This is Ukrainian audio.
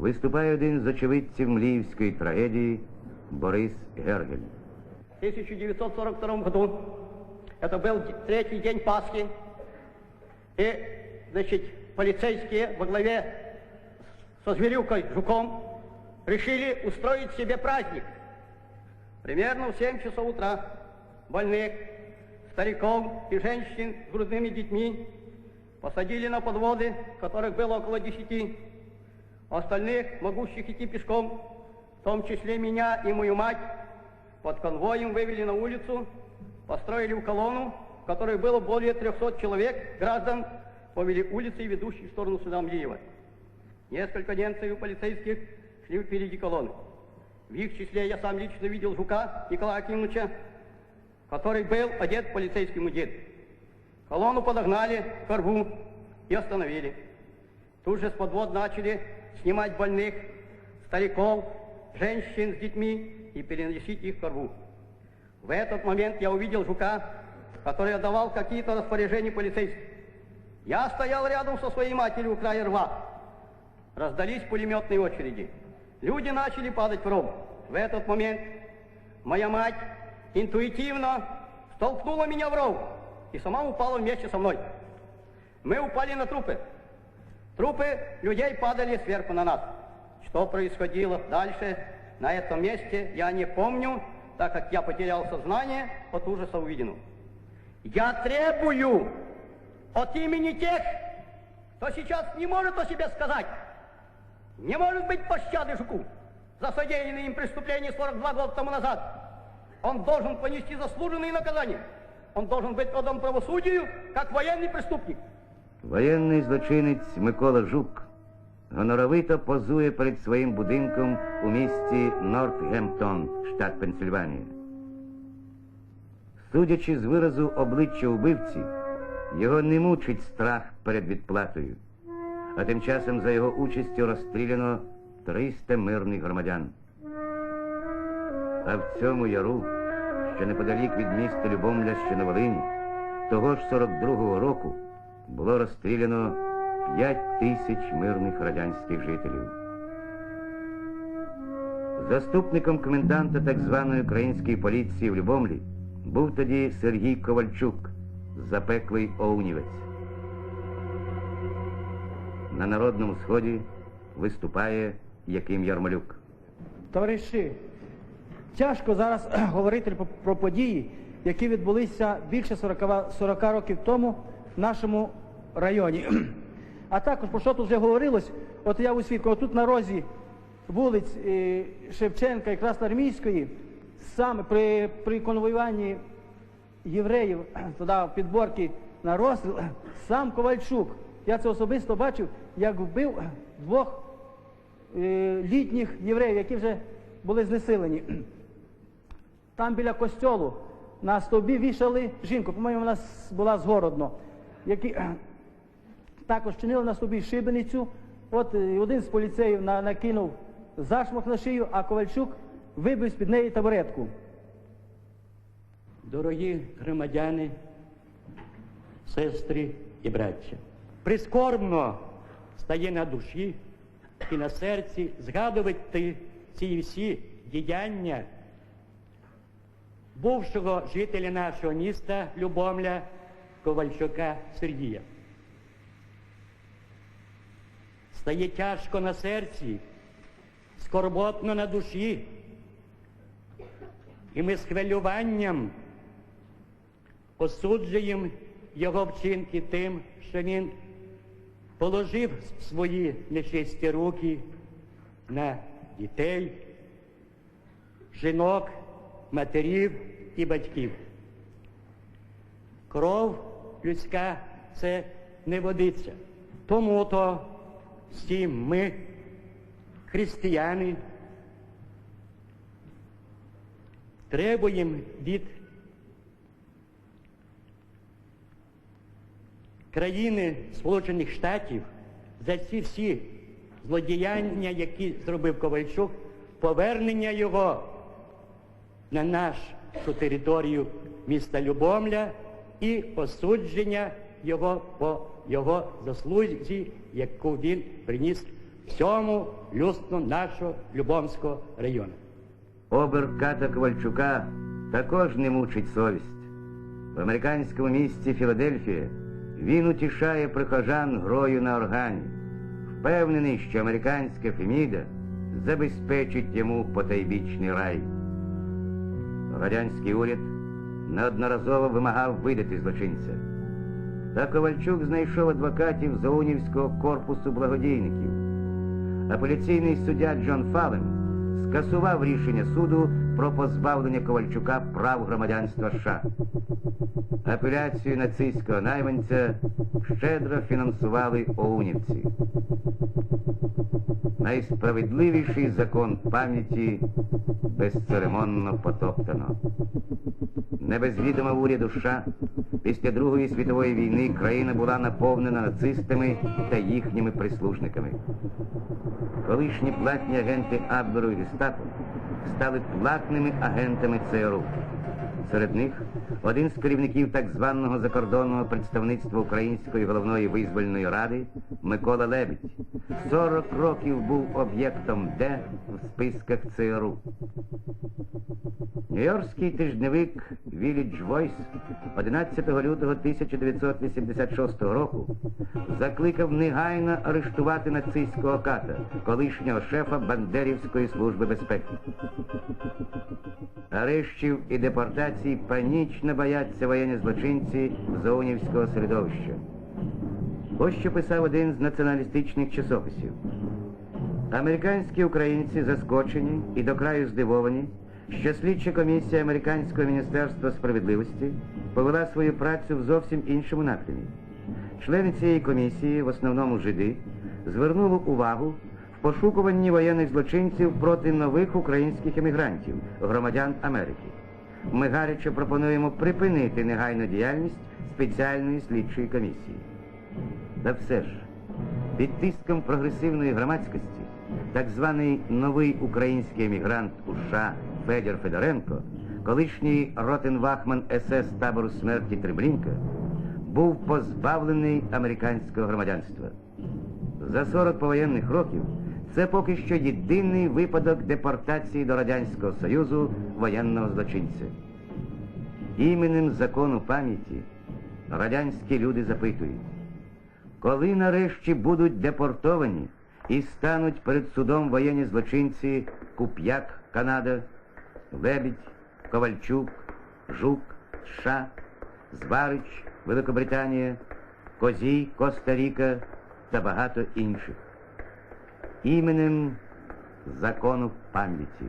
виступає один з очевидців Мліївської трагедії Борис Гергель. В 1942 году, это был д- третий день Пасхи, и, значит, полицейские во главе со зверюкой Жуком решили устроить себе праздник. Примерно в 7 часов утра больных, стариков и женщин с грудными детьми посадили на подводы, которых было около десяти. Остальных, могущих идти пешком, в том числе меня и мою мать, под конвоем вывели на улицу, построили в колонну, в которой было более 300 человек, граждан, повели улицы, ведущие в сторону суда Млиева. Несколько немцев и полицейских шли впереди колонны. В их числе я сам лично видел Жука Николая Акимовича, который был одет в полицейский мундир. Колонну подогнали к рву и остановили. Тут же с подвод начали снимать больных, стариков, женщин с детьми и переносить их к рву. В этот момент я увидел жука, который отдавал какие-то распоряжения полицейским. Я стоял рядом со своей матерью у края рва. Раздались пулеметные очереди. Люди начали падать в ров. В этот момент моя мать интуитивно столкнула меня в ров и сама упала вместе со мной. Мы упали на трупы. Трупы людей падали сверху на нас. Что происходило дальше на этом месте, я не помню, так как я потерял сознание от ужаса увиденного. Я требую от имени тех, кто сейчас не может о себе сказать, не может быть пощады Жуку за содеянные им преступления 42 года тому назад. Он должен понести заслуженные наказания. Он должен быть отдан правосудию, как военный преступник. Воєнний злочинець Микола Жук гоноровито позує перед своїм будинком у місті Нортгемптон, штат Пенсильванія. Судячи з виразу обличчя убивці, його не мучить страх перед відплатою, а тим часом за його участю розстріляно 300 мирних громадян. А в цьому яру, що неподалік від міста Любомля, що на Волині, того ж 42-го року було розстріляно 5 тисяч мирних радянських жителів. Заступником коменданта так званої української поліції в Любомлі був тоді Сергій Ковальчук, запеклий оунівець. На Народному Сході виступає Яким Ярмолюк. Товариші, тяжко зараз говорити про, події, які відбулися більше 40, 40 років тому в нашому районі. А також про що тут вже говорилось, от я у свідку, тут на розі вулиць е, Шевченка і Красноармійської, саме при, при конвоюванні євреїв туди в підборки на розстріл, сам Ковальчук, я це особисто бачив, як вбив двох е, літніх євреїв, які вже були знесилені. Там біля костьолу на стовбі вішали жінку, по-моєму, вона була згородно, які також чинили на стовбі шибеницю. От е, один з поліцеїв накинув зашмах на шию, а Ковальчук вибив з-під неї табуретку. Дорогі громадяни, сестри і браття, прискорбно стає на душі і на серці згадувати ці всі діяння бувшого жителя нашого міста Любомля Ковальчука Сергія. Стає тяжко на серці, скорботно на душі, і ми з хвилюванням осуджуємо його вчинки тим, що він положив свої нечисті руки на дітей, жінок, матерів і батьків. Кров людська це не водиться. Тому то всі ми, християни, требуємо від країни Сполучених Штатів за ці всі злодіяння, які зробив Ковальчук, повернення його на нашу територію міста Любомля і осудження його по його заслузі, яку він приніс всьому людству нашого Любомського району. Обер Ката Ковальчука також не мучить совість. В американському місті Філадельфія він утішає прихожан грою на органі, впевнений, що американська Феміда забезпечить йому потайбічний рай. Радянський уряд неодноразово вимагав видати злочинця. Та Ковальчук знайшов адвокатів Заунівського корпусу благодійників. Апеляційний суддя Джон Фален скасував рішення суду про позбавлення Ковальчука прав громадянства США. Апеляцію нацистського найманця щедро фінансували оунівці. Найсправедливіший закон пам'яті безцеремонно потоптано. Не без відома уряду США після Другої світової війни країна була наповнена нацистами та їхніми прислужниками. Колишні платні агенти Абверу і Гестапо стали платними агентами ЦРУ. Серед них один з керівників так званого закордонного представництва Української головної визвольної ради Микола Лебідь. 40 років був об'єктом Д в списках ЦРУ. Нью-Йоркський тижневик Village Voice 11 лютого 1986 року закликав негайно арештувати нацистського ката, колишнього шефа Бандерівської служби безпеки. Арештів і депортацій панічно бояться воєнні злочинці зоунівського середовища. Ось що писав один з націоналістичних часописів. Американські українці заскочені і до краю здивовані, що слідча комісія Американського міністерства справедливості повела свою працю в зовсім іншому напрямі. Члени цієї комісії, в основному жиди, звернули увагу пошукуванні воєнних злочинців проти нових українських емігрантів, громадян Америки. Ми гаряче пропонуємо припинити негайну діяльність спеціальної слідчої комісії. Та все ж, під тиском прогресивної громадськості, так званий новий український емігрант у США Федір Федоренко, колишній Ротенвахман СС табору смерті Треблінка, був позбавлений американського громадянства. За 40 повоєнних років це поки що єдиний випадок депортації до Радянського Союзу воєнного злочинця. Іменем закону пам'яті радянські люди запитують, коли нарешті будуть депортовані і стануть перед судом воєнні злочинці Куп'як, Канада, Лебідь, Ковальчук, Жук, США, Зварич, Великобританія, Козій, Коста-Ріка та багато інших. Іменем закону пам'яті.